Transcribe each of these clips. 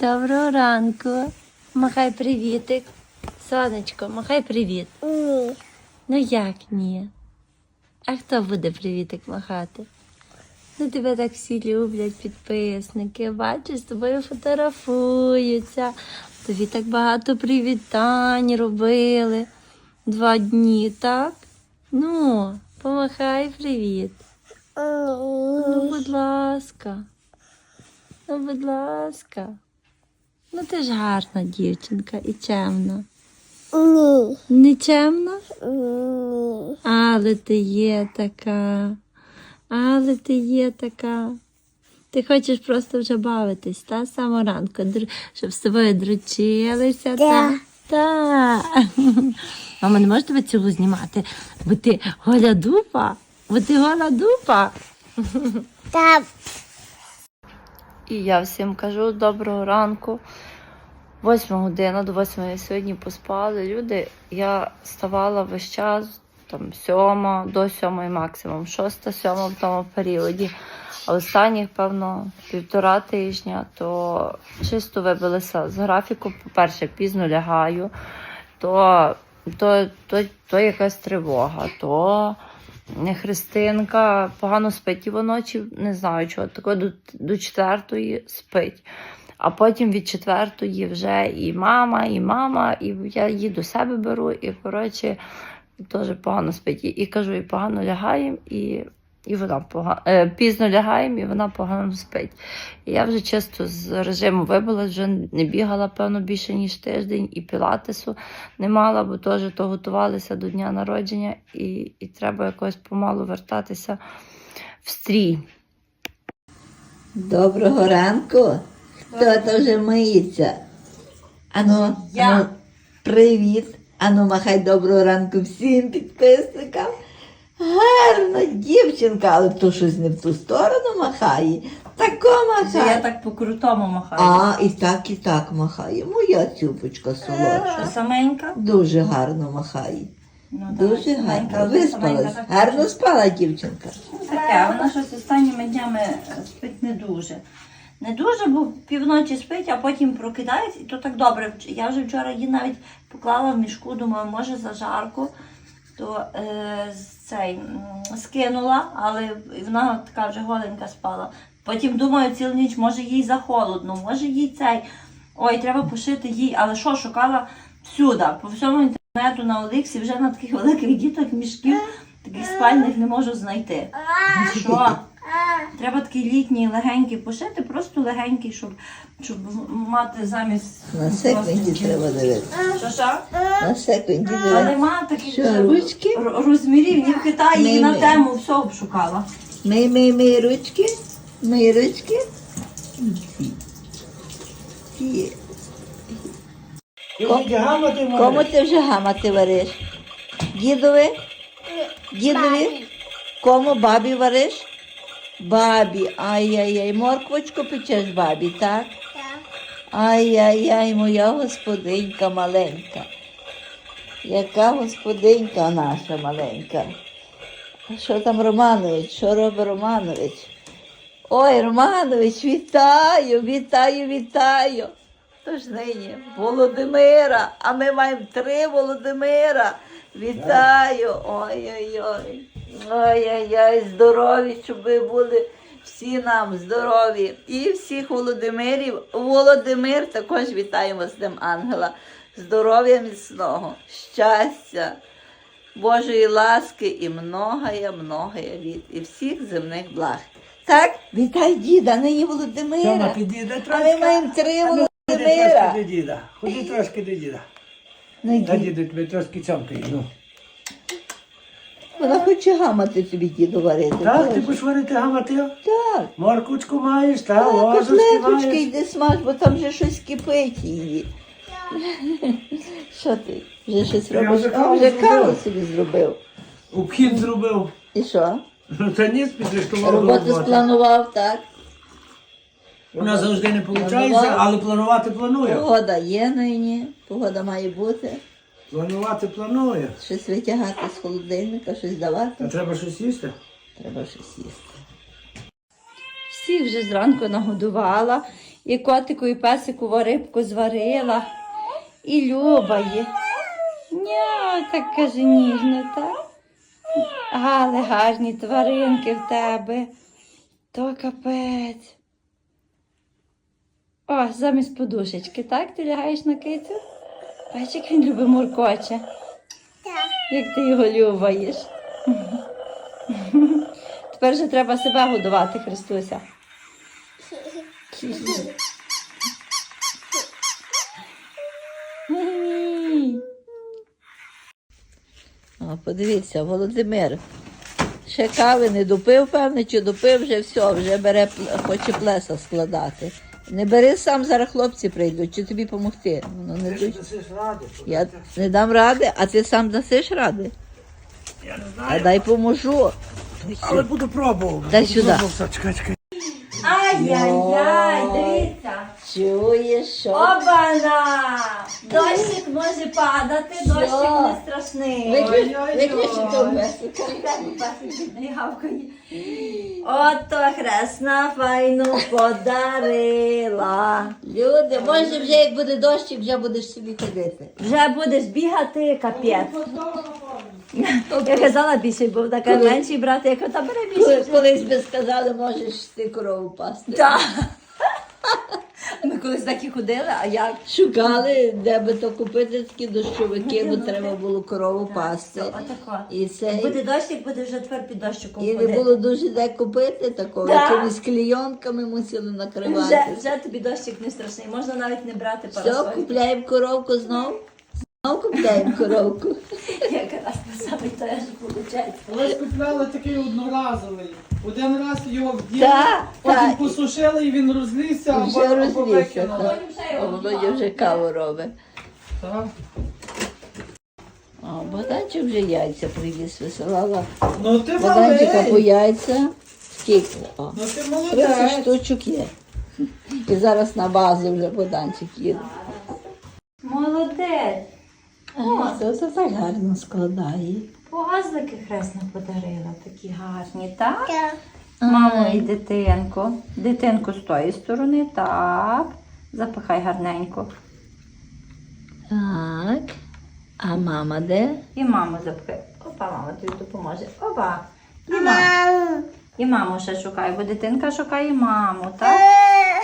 Доброго ранку. Махай привітик. Сонечко, махай привіт. Ні. Ну як ні? А хто буде привітик махати? Ну тебе так всі люблять, підписники. Бачиш, з тобою фотографуються. Тобі так багато привітань робили. Два дні, так? Ну, помахай привіт. Ну, будь ласка. Ну, будь ласка. Ну, ти ж гарна дівчинка і чемна. Ні. Не чемна? Ні. Але ти є така. Але ти є така. Ти хочеш просто вже бавитись, та з ранку, щоб з тобою дручилися. Да. Та? Та. Мама, не може тебе цього знімати, бо ти голя дупа, бо ти гола дупа. Та І я всім кажу доброго ранку. Восьма година до восьмої сьогодні поспали люди. Я ставала весь час, там сьома до сьомої максимум, шоста, сьома в тому періоді. А останніх, певно, півтора тижня, то чисто вибилася з графіку. По-перше, пізно лягаю, то, то, то, то якась тривога, то Христинка погано спить і вночі, не знаю чого, тако до, до четвертої спить. А потім від четвертої вже і мама, і мама, і я її до себе беру, і коротше теж погано спить. І, кажу, і погано лягаємо, і, і вона погано е, пізно лягаємо, і вона погано спить. І я вже чисто з режиму вибила, вже не бігала, певно, більше ніж тиждень, і пілатесу не мала, бо теж то готувалися до дня народження, і, і треба якось помалу вертатися в стрій. Доброго ранку. Хто то вже миється? Ану, Я. ану, привіт. Ану, махай доброго ранку всім підписникам. Гарна дівчинка, але то щось не в ту сторону махає. Тако махає. так по-крутому махаю. А, і так, і так махає. Моя цюпочка солодша. Саменька? Дуже гарно махає. Ну, Дуже гарно. Виспалась. Гарно спала дівчинка. Таке, вона щось останніми днями спить не дуже. Не дуже, бо півночі спить, а потім прокидається, і то так добре. Вч- Я вже вчора її навіть поклала в мішку, думаю, може зажарку, то е, з- цей, скинула, але вона така вже голенька спала. Потім думаю, цілу ніч, може їй захолодно, може їй цей. Ой, треба пошити їй, але що, шукала всюди, по всьому інтернету на Оліксі вже на таких великих діток мішків, таких спальних не можу знайти. Що? Треба такий літній легенький пошити, просто легенький, щоб, щоб мати замість. На секунді треба дивитися. Що що? На секунді А дивитися. нема таких Що, ручки? розмірів, ні в Китаї, ні на тему, все обшукала. Мий, мий, мий ручки. Мий ручки. Кому, кому ти вже гамати вариш? Дідові? Дідові? Кому бабі вариш? Бабі. Ай-яй-яй. Морквочку печеш бабі, так? Ай-яй-яй, моя господинька маленька. Яка господинька наша маленька. Що там Романович? Що робить Романович? Ой, Романович, вітаю, вітаю, вітаю. Тож нині Володимира, а ми маємо три Володимира. Вітаю. Ой-ой-ой. Ой-ой-ой, здорові, щоб ви були всі нам здорові. І всіх Володимирів. Володимир також вітаємо з Днем Ангела. Здоров'я міцного, щастя. Божої ласки і многое, многое літ, і всіх земних благ. Так, вітай діда, нині Володимира. підійде А трошки. ми маємо три ну, Ходи Володимира. трошки до діда. Ходи трошки до діда. Ну, йди. діду тебе трошки цьомкає. Ну. Вона хоче гамати тобі діду варити. Так, ти будеш варити гаматив? Так. Моркучку маєш, та Так, ложечки маєш. йди смаж, бо там вже щось кипить її. Що ти? Вже щось Я робиш? вже А, каву вже зробив. каву собі зробив. Обхід зробив. І що? Ну та ні, підрихтував до Роботу роботи. спланував, так? Вона завжди не виходить, але планувати планую. Погода є нині, погода має бути. Планувати планую. Щось витягати з холодильника, щось давати. Та треба щось їсти. Треба щось їсти. Всіх вже зранку нагодувала І котику, і песику рибку зварила. І Люба є. Ня, так каже ніжно, так? Але гарні тваринки в тебе. То капець. О, замість подушечки, так? Ти лягаєш на кицю? Бач, як він любить муркоче. Так. Як ти його любаєш. Тепер же треба себе годувати, Христуся. О, подивіться, Володимир. Ще кави не допив, певне, чи допив вже все, вже бере, хоче плеса складати. Не бери сам, зараз хлопці прийдуть, чи тобі допомогти. Воно не Ти ж дасиш ради. Я не дам ради, а ти сам дасиш ради. Я не А знаю. дай поможу. Але буду пробувати. Дай сюди. Чекай, чекай. Ай-яй-яй. Чуєш, що? Обана! Дощик може падати, дощик не страшний. Виключ- Виключити в месу. Не гавкає. Ото хресна файну подарила. Люди, може вже як буде дощик, вже будеш собі ходити. Вже будеш бігати, капець. Я казала більше, був така менший брат, я казала, та Коли- більше. Колись би сказали, можеш ти корову пасти. Так. Ми колись так і ходили, а як? Шукали, де би то купити такі дощовики, бо треба було корову пасти. І це Буде дощик, буде вже тепер під дощиком і не ходити. було дуже де купити такого, Да. якимись клійонками мусили Вже, накривати. вже тобі дощик не страшний, можна навіть не брати Все, парасоль. купляємо коровку знов. Знов купляємо коровку. Саме теж виходить. Ви купляли такий одноразовий. Один раз його вділи, потім так. посушили і він розлізся, або, Вже або розлізся. викинули. А Володя вже каву робить. Так. А Богданчик вже яйця привіз, висилала. Ну ти Богданчика по малий, яйця. Скільки? О. ну ти 30 молодець. штучок є. І зараз на базу вже Богданчик їде. Молодець. Це, це так гарно складає. Пазлики хресна подарила, такі гарні, так? Так. Мамо і дитинку. Дитинку з тої сторони, так. Запихай гарненько. Так. А мама де? І маму запихай. Опа, мама тобі допоможе. Опа. І маму. І маму ще шукай, бо дитинка шукає маму, так?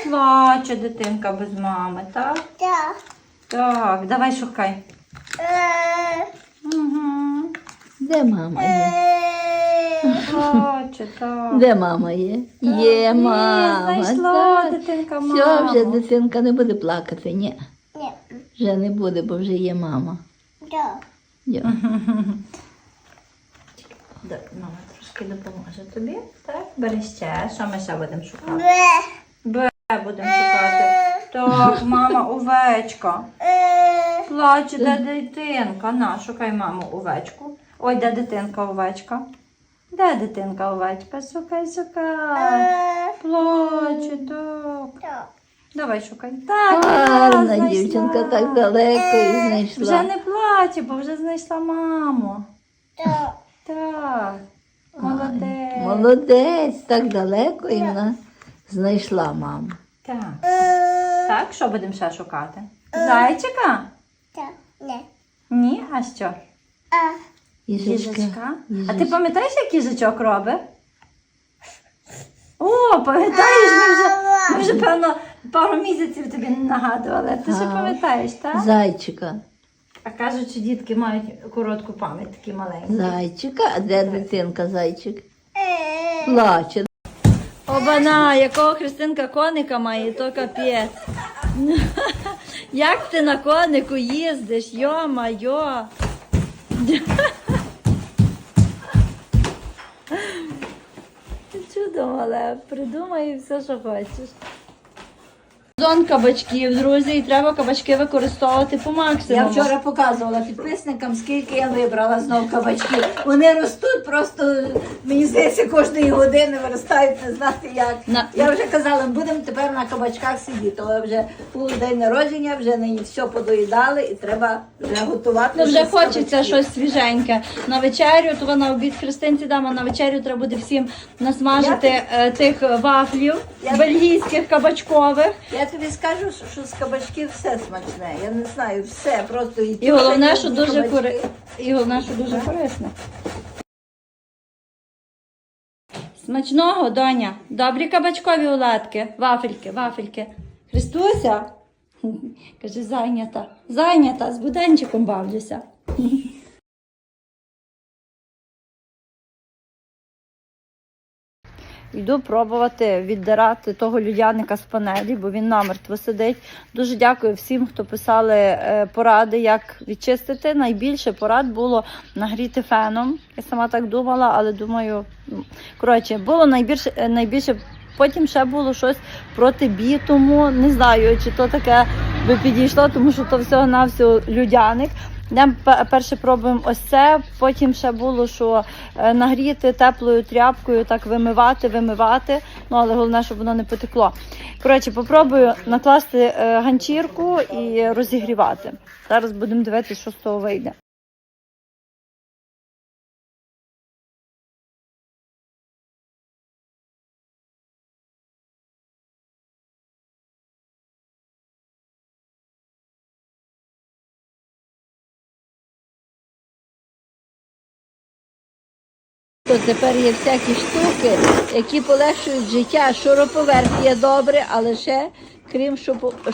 Плаче дитинка без мами, так? Так. Так, давай шукай. Угу. Де мама є? Так. Де мама є? Є мама. знайшла так. дитинка Все, маму. вже дитинка не буде плакати. Ні, Ні. вже не буде, бо вже є мама. Так. Йо. Да, Мама трошки допоможе тобі. Так, бери ще. Що ми ще будемо шукати? Бе. Бе будемо шукати. Так, мама, овечка. Е. Плаче, де дитинка. На, шукай маму овечку. Ой, де дитинка овечка? Де дитинка овечка? Шукай, шукай. Е. Плаче, так. Давай шукай. Так, Гарна знайшла. дівчинка так далеко і знайшла. Вже не плаче, бо вже знайшла маму. Так. Так. Молодець. Молодець, так далеко і вона знайшла маму. Так. Е. Так, що будемо ще шукати? Зайчика? Так. Не. Ні, а що? А. Їжачка. А ти пам'ятаєш, як їжачок робить? О, пам'ятаєш, ми вже, ми вже певно пару місяців тобі не нагадували. Ти ще пам'ятаєш, так? Зайчика. А кажуть, що дітки мають коротку пам'ять, такі маленькі. Зайчика, а де дитинка зайчик? Е. Плаче. Обана, якого Христинка коника має, то капець. Як ти на конику їздиш, йо-майо. Ти Чудо але придумай все, що хочеш. Сезон кабачків, друзі, і треба кабачки використовувати по максимуму. Я вчора показувала підписникам, скільки я вибрала знов кабачків. Вони ростуть просто, мені здається, кожної години виростають, не знати як. На- Я вже казала, будемо тепер на кабачках сидіти. Але вже був день народження, вже нині все подоїдали і треба вже готувати. Ну вже хочеться кабачків. щось свіженьке. На вечерю, то на обід Христинці дам, а на вечерю треба буде всім насмажити е, тих вафлів Я- бельгійських кабачкових. Я тобі скажу, що з кабачків все смачне. Я не знаю, все, просто і І головне, що дуже кори... і головне, що дуже корисне. Смачного, доня. Добрі кабачкові оладки. Вафельки, вафельки. Христуся? Каже, зайнята. Зайнята, з буденчиком бавлюся. Йду пробувати віддирати того людяника з панелі, бо він намертво сидить. Дуже дякую всім, хто писали е, поради, як відчистити. Найбільше порад було нагріти феном. Я сама так думала, але думаю, коротше, було найбільше е, найбільше. Потім ще було щось проти бітуму. Не знаю, чи то таке би підійшло, тому що то всього на всього людяник. Йдемо перше пробуємо ось це. Потім ще було, що е, нагріти теплою тряпкою, так вимивати, вимивати. Ну але головне, щоб воно не потекло. Коротше, попробую накласти е, ганчірку і розігрівати. Зараз будемо дивитися, що з того вийде. То тепер є всякі штуки, які полегшують життя. Шуруповерт є добре, але ще, крім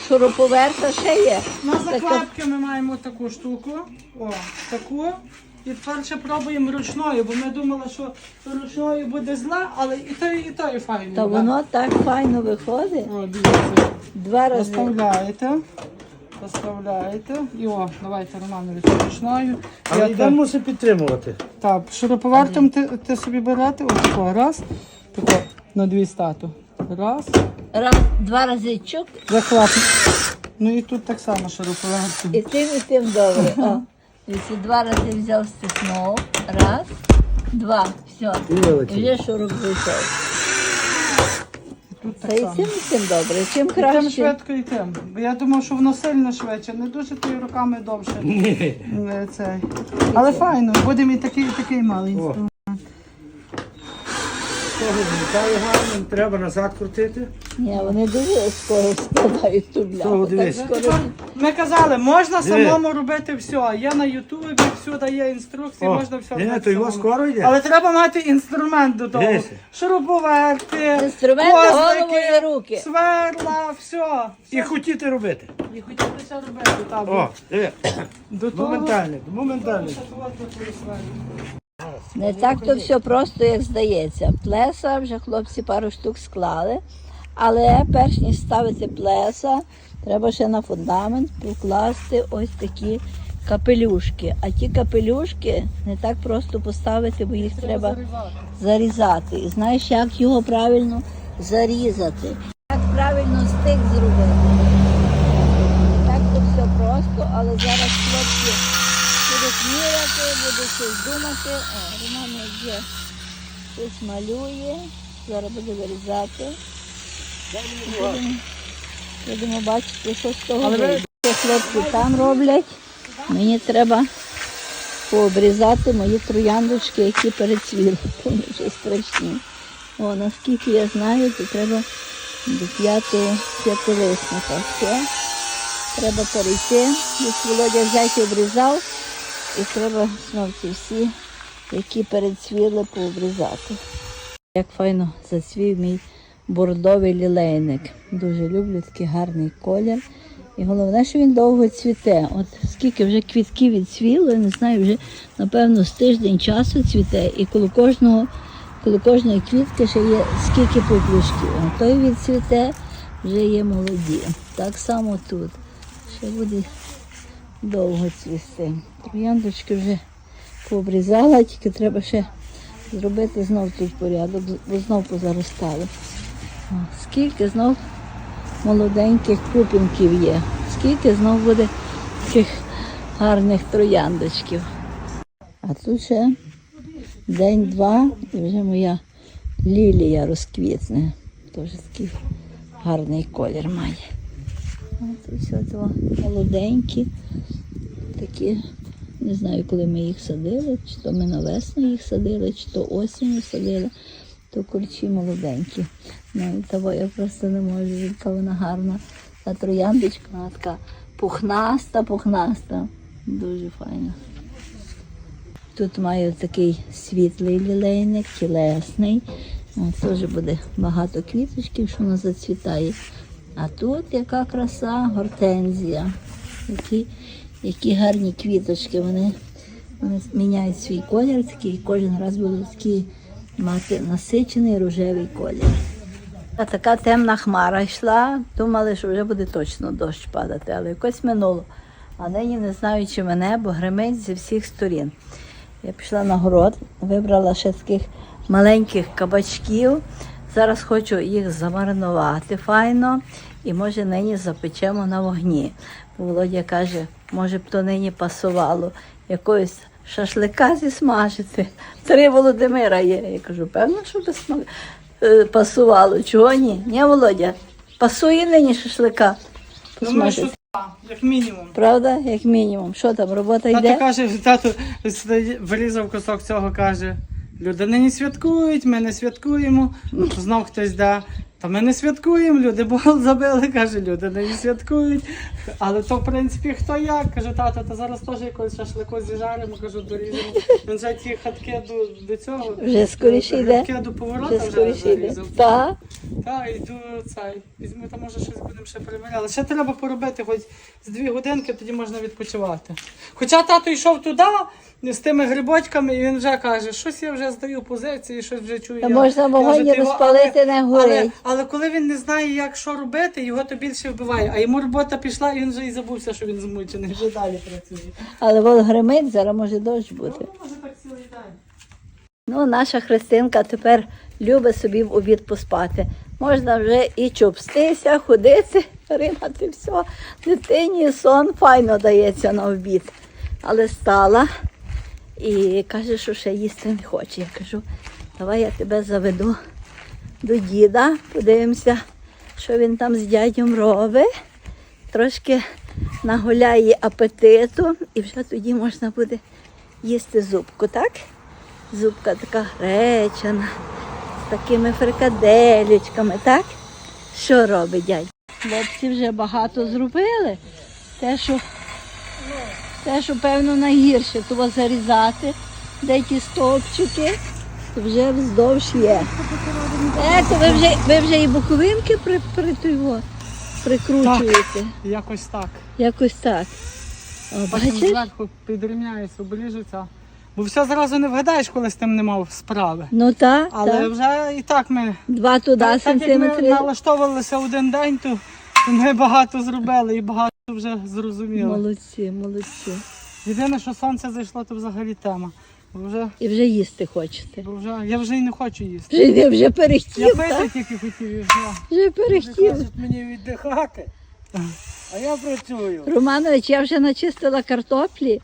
шуруповерта, ще є. На закладки ми маємо таку штуку. О, таку. І тепер ще пробуємо ручною, бо ми думали, що ручною буде зла, але і то, і то і файно. Та воно так файно виходить. О, дивіться. Два рази. Розставляєте. Розставляєте. І о, давайте Романович ручною. Але Я йде так- мусить підтримувати. Так, шуруповертом ти, ти собі берете, ось тако, раз, тако, на дві стату. Раз, Раз, два рази чук, захват. Ну і тут так само шуруповертом. і тим, і тим добре. О. Дивіться, два рази взяв стиснув. Раз, два, все. І вже шуруп вийшов. Тут Та так і само. тим, і тим добре. Чим І тим краще. швидко і тим. Бо я думав, що воно сильно швидше, не дуже то й руками довше. Е, Цей. Але файно, будемо і такий, і такий маленький. О. Того змітає гарно, треба назад крутити. Ні, вони дуже скоро складають ту бляху. Того Так дивись. скоро. Ми казали, можна Диви. самому робити все. Є на Ютубі, всюди є інструкції, можна все Ні, робити то його самому. скоро йде. Але треба мати інструмент до того. Дивися. Шуруповерти, Інструмент, голову і руки. сверла, все. І хотіти робити. І хотілося робити, так. О, диви. До того, Моментальний, моментальний. Не так то все просто, як здається. Плеса вже хлопці пару штук склали. Але перш ніж ставити плеса, треба ще на фундамент покласти ось такі капелюшки. А ті капелюшки не так просто поставити, бо їх треба зарізати. І знаєш, як його правильно зарізати? Як правильно стик зробити? Не так то все просто, але зараз хлопці будуть міряти, будуть щось думати. О, Роман вже щось малює. Зараз буде вирізати. Будемо, будемо бачити, що з того вийде. Хлопці там роблять. Мені треба пообрізати мої трояндочки, які перецвіли. Вони вже страшні. О, наскільки я знаю, то треба до п'ятого п'ятилисника. Все. Треба перейти. Десь Володя взяти обрізав. І треба знову ці всі, які перецвіли, пообрізати. Як файно зацвів мій бордовий лілейник. Дуже люблю такий гарний колір. І головне, що він довго цвіте. От скільки вже квітків відцвіло, я не знаю, вже напевно з тиждень часу цвіте. І коло кожного, коло кожної квітки ще є скільки поплюшків. А той відцвіте вже є молоді. Так само тут. Ще буде довго цвісти. Трояндочки вже пообрізала, тільки треба ще зробити знов тут порядок, бо знов позаростали. Скільки знов молоденьких пупінків є, скільки знов буде таких гарних трояндочків. А тут ще день-два і вже моя лілія розквітне. Теж такий гарний колір має. От все молоденькі, такі, не знаю, коли ми їх садили, чи то ми на весну їх садили, чи то осінню садили, то курчі молоденькі. Ну того я просто не можу, яка вона гарна. Та трояндочка вона така пухнаста, пухнаста. Дуже файно. Тут маю такий світлий лілейник, тілесний. Теж буде багато квіточків, що воно зацвітає. А тут яка краса, гортензія. Які, які гарні квіточки. Вони, вони міняють свій колір, такий, кожен раз будуть такі мати насичений рожевий колір. А така темна хмара йшла, думали, що вже буде точно дощ падати, але якось минуло. А нині не знаю, чи мене, бо гримить зі всіх сторін. Я пішла на город, вибрала ще таких маленьких кабачків. Зараз хочу їх замаринувати файно і може нині запечемо на вогні. Володя каже, може б то нині пасувало якогось шашлика зісмажити. Три Володимира є. Я кажу, певно, що би сма- е, пасувало. Чого ні? Ні, Володя, пасує нині шашлика. Думаю, що так, як мінімум. Правда, як мінімум. Що там, робота Тато йде? каже, тато вирізав кусок цього, каже, люди нині святкують, ми не святкуємо. Знов хтось да. Та ми не святкуємо, люди бол забили, каже, люди нині святкують. Але то, в принципі, хто як? Каже, тато, та зараз теж якось шашлику зіжаримо, кажу, дорізимо. Він вже ті хатки до, до цього. Вже скоріше йде. Хатки до поворота Вже вже зарізав. Так. Так, йду цей. Візьму, там може щось будемо ще перевіряти. Ще треба поробити хоч з дві годинки, тоді можна відпочивати. Хоча тато йшов туди з тими грибочками, і він вже каже, щось я вже здаю позиції, щось вже чую. Та можна вогонь розпалити, не горить. Але коли він не знає, як що робити, його то більше вбиває. А йому робота пішла, і він вже і забувся, що він змучений, вже далі працює. Але от гримить, зараз може дощ бути. Ну, може так цілий день. Ну, наша Христинка тепер любить собі в обід поспати. Можна вже і чупстися, ходити, римати все. Дитині сон файно дається на обід. Але стала і каже, що ще їсти не хоче. Я кажу, давай я тебе заведу до діда, подивимося, що він там з дядьком робить. Трошки нагуляє апетиту, і вже тоді можна буде їсти зубку, так? Зубка така гречана, з такими фрикаделечками, так? Що робить дядь? Хлопці вже багато зробили. Те, що, те, що певно, найгірше, то зарізати, де ті стовпчики, то вже вздовж є. Е, то ви вже, ви вже і боковинки при, при, во прикручуєте. Якось так. Якось так. О, Потім бачиш? зверху підрівняється, обліжуться. Бо все зразу не вгадаєш, коли з тим не мав справи. Ну так, Але так. вже і так ми Два туди так, так як ми сантиметри. налаштовувалися один день, то, то ми багато зробили і багато вже зрозуміло. Молодці, молодці. Єдине, що сонце зайшло, то взагалі тема. Вже, І вже їсти хочете. бо вже я вже і не хочу їсти. Вже, вже Я перехтів, пити так? тільки хотів і все. Вже перехтів. Кажуть мені віддихати, а я працюю. Романович, я вже начистила картоплі.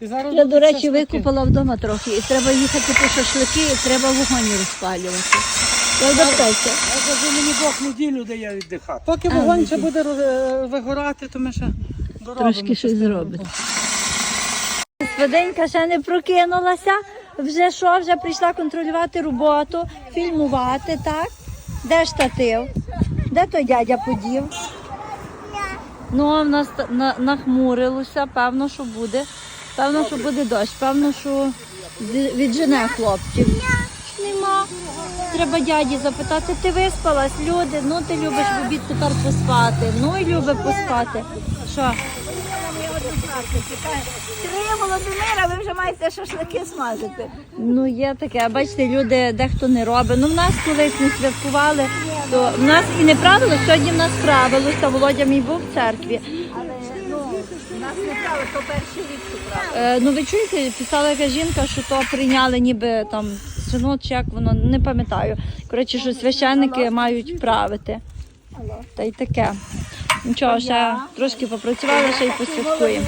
І зараз Я, будуть до речі, шашлики. викупала вдома трохи. І треба їхати по шашлики, і треба вогонь розпалювати. Я кажу, мені Бог неділю дає віддихати. Поки А, вогонь ще буде роз- е, вигорати, то ми ще доробимо. Трошки щось частину. зробите. Господинка ще не прокинулася. Вже що? Вже прийшла контролювати роботу, фільмувати, так? Де штатив? Де той дядя подів? Ну, в нас на, нахмурилося, певно, що буде. Певно, що буде дощ, певно, що віджене хлопців. Нема. Треба дяді запитати, ти виспалась, люди, ну ти любиш в обід тепер поспати. Ну і любить поспати. Що? Три Володимира, ви вже маєте шашлики смажити. Ну є таке, а бачите, люди дехто не робить. Ну в нас колись не святкували, то в нас і не правило, сьогодні в нас правилося, Володя мій був в церкві. Але ну, в нас не правило, то перший рік Е, ну ви чуєте, писала якась жінка, що то прийняли ніби там синод, чи як воно, не пам'ятаю. Коротше, що священники мають правити. Та й таке. Нічого, ще трошки попрацювали, ще й посвяткуємо.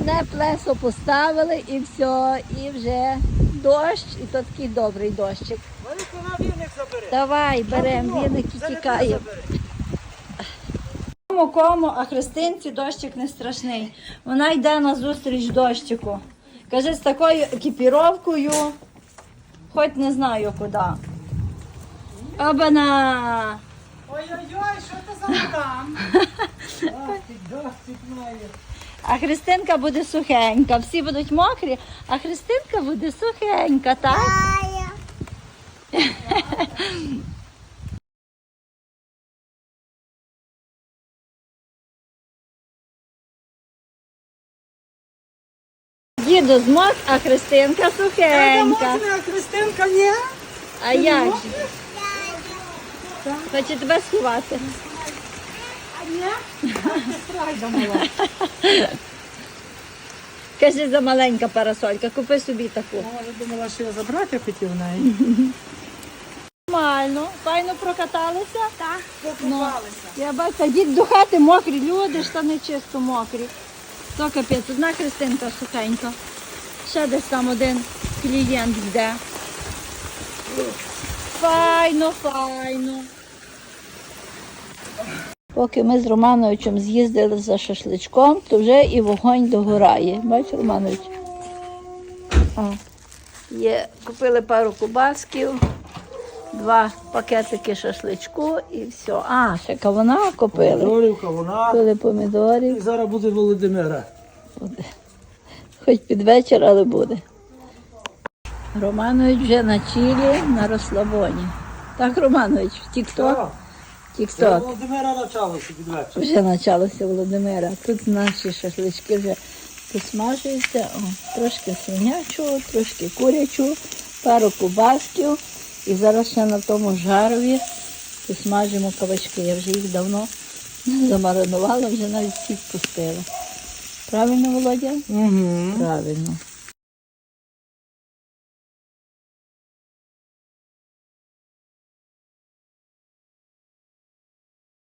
Не плесо поставили і все, і вже дощ, і то такий добрий дощик. Давай, беремо, віник і тікає. Кому кому, а Христинці дощик не страшний. Вона йде на зустріч дощику. Каже, з такою екіпіровкою, хоч не знаю куди. Обана! Ой-ой-ой, що це за мадам? А Христинка буде сухенька. Всі будуть мокрі, а Христинка буде сухенька, так? Ая. Діду змок, а Христинка сухенька. Можна, Христинка, ні? А як же? Хоче тебе сховати. Страйда мала. Кажи за маленька парасолька, купи собі таку. Може, думала, що я забрати хотів неї. Нормально, файно прокаталися? Так, покупалися. Я бачу, дід до хати мокрі, люди, штани чисто мокрі. То капець, одна Христинка сухенька. Ще десь там один клієнт йде. Файно, файно. Поки ми з Романовичем з'їздили за шашличком, то вже і вогонь догорає. Бачиш, Романович? Є, купили пару кубасків, два пакетики шашличку і все. А, ще кавуна купили. Зорівка, вона. Купили помідорів. І зараз буде Володимира. Хоч під вечір, але буде. Романович вже на чилі на розслабоні. Так, Романович, в Тік-Ток? Тік-Ток. Володимира началося під вечір. Вже почалося Володимира. Тут наші шашлички вже посмажуються. О, трошки свинячого, трошки курячого, пару кубасків. І зараз ще на тому жарові посмажимо кабачки. Я вже їх давно замаринувала, вже навіть сік пустила. Правильно, Володя? Угу. Правильно.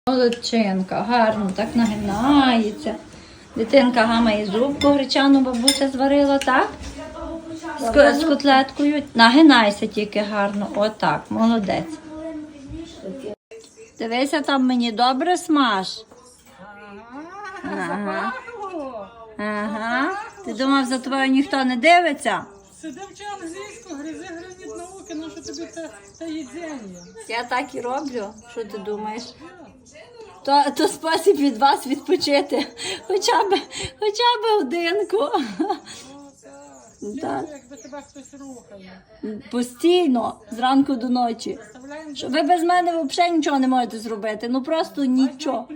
Молодчинка, гарно так нагинається. Дитинка гамає зубку гречану бабуся зварила, так? З, з котлеткою. Нагинайся тільки гарно. Отак, молодець. Дивися, там мені добре смаж. Ага. Ага. Ти думав, за тобою ніхто не дивиться? Сиди вчи англійську, гризи граніт науки, ну що тобі це, це їдзення. Я так і роблю. Що ти думаєш? То, то спосіб від вас відпочити. Хоча б, хоча б годинку. Так. Якби тебе хтось рухає. Постійно, зранку до ночі. Що ви без мене взагалі нічого не можете зробити. Ну просто нічого.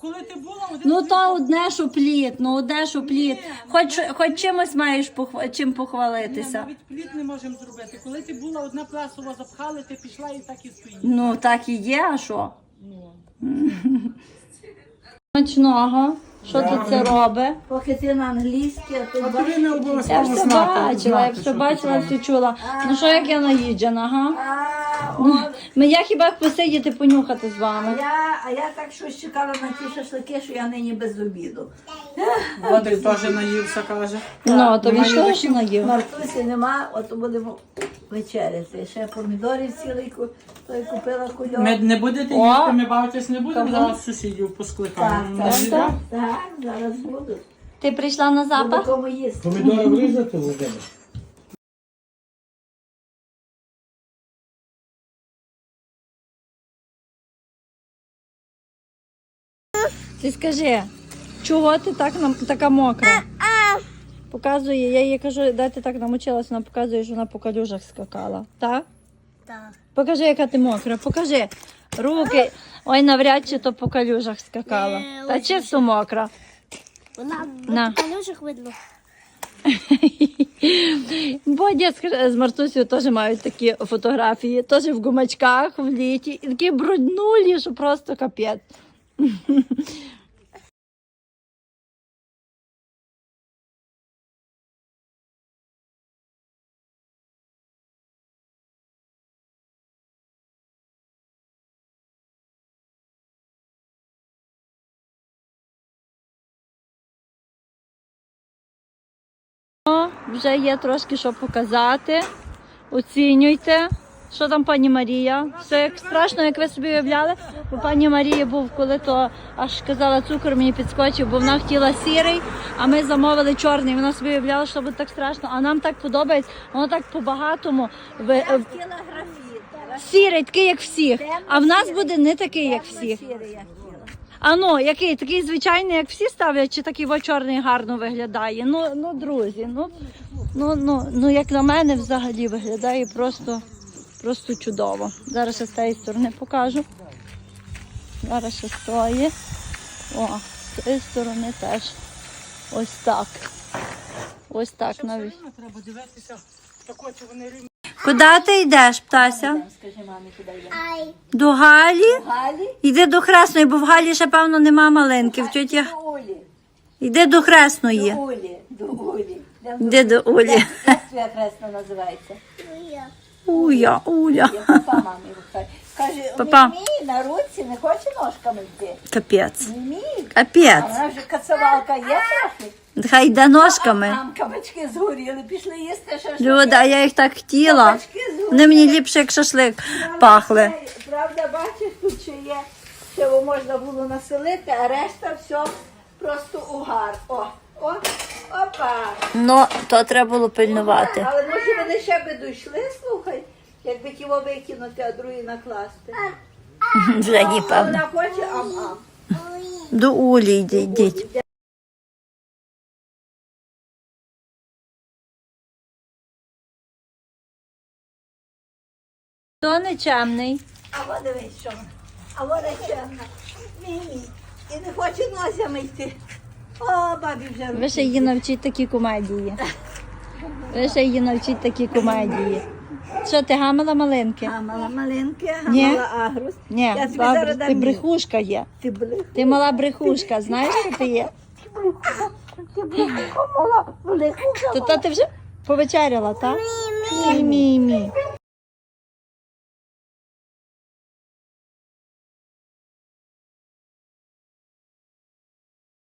Коли ти була, один Ну то одне, що пліт, ну одне, що пліт. Хоч, хоч чимось маєш похва- чим похвалитися. навіть пліт не можемо зробити. Коли ти була, одна плесова запхали, ти пішла і так і стоїть. Ну так і є, а що? Смачного. Що ти це робить? Поки ти на англійській, а тут А не Я обов'язково все бачила, я все бачила, все чула. Ну що як я наїджена, га? Ну, ми- Я хіба посидіти, понюхати з вами. Я, а я так щось чекала на ті шашлики, що я нині без обіду. Владик теж наївся, каже. Ну, то він що ж наїв? Мартусі нема, от будемо вечеряти. Ще помідорів цілий ку- той купила кульок. Ми не будете О! їсти, ми бавитись не будемо, зараз сусідів поскликаємо. так, так, так, зараз буду. Ти прийшла на Буду запах? кому їсти. Помідори врізати, Володимир? Ти скажи, чого ти так нам така мокра? Показує, я їй кажу, де ти так намочилась, вона показує, що вона по калюжах скакала. Так? Так. Покажи, яка ти мокра, покажи. Руки. Ой, навряд чи то по калюжах скакала. Е, Та ось чисто мокра. Вона На. в калюжах видно. Бодя з- з Мартусею теж мають такі фотографії, теж в гумачках в літі. І такі бруднулі, що просто капець. Вже є трошки що показати. Оцінюйте. Що там пані Марія? Все як страшно, як ви собі уявляли. Бо пані Марії був, коли то аж казала, цукор мені підскочив, бо вона хотіла сірий, а ми замовили чорний. Вона собі уявляла, що буде так страшно. А нам так подобається, воно так по-багатому. Ви- е, Хотіла графіт. Сірий, такий, як всіх. А в нас буде не такий, як всіх. Сірий я хотіла. А ну, який? Такий звичайний, як всі ставлять, чи такий во чорний гарно виглядає? Ну, ну, друзі, ну, ну, ну, ну, як на мене взагалі виглядає просто, просто чудово. Зараз ще з цієї сторони покажу. Зараз ще з тої. О, з цієї сторони теж. Ось так. Ось так навіть. Треба дивитися, тако, вони рівні. Куди ти йдеш, птася? Скажи мамі, куди йдемо. Ай. До Галі? Галі Йди до Хресної, бо в Галі ще, певно, нема маленьких. Тьотя... до Олі. Йди до Хресної. До Олі. До Олі. Йдемо Йди до Олі. Як твоя хресна називається? Уя. Уя, Уля. Я папа мамі рухаю. Каже, Папа. не на руці, не хоче ножками йти. Капець. Не вміє. А Капець. вона вже кацавалка є трохи. Хай йде ножками. Там кабачки згоріли, пішли їсти шашлик. Люда, я їх так хотіла. Вони мені ліпше як шашлик пахли. Правда, бачиш, тут ще є, що можна було населити, а решта все просто угар. О, о, опа. Ну, то треба було пильнувати. Але може вони ще би дійшли, слухай, якби тіло викинути, а другі накласти. Вже А. Вона хоче ам-ам. До Улі йди- йдіть. Хто нечемний? А во дивись, що. А во речена. Мій. І не хоче носями йти. О, бабі вже Ви ще її навчіть такі комедії. Ви ще її навчіть такі комедії. Що, ти гамала малинки? Гамала Ні. гамала агрус. Ні, Я тобі добре, зараз ти брехушка є. Ти блих. Ти мала брехушка, знаєш, що ти є? Ти блих. Мала блиху. То, то ти вже повечеряла, так? Мі, мі, мі.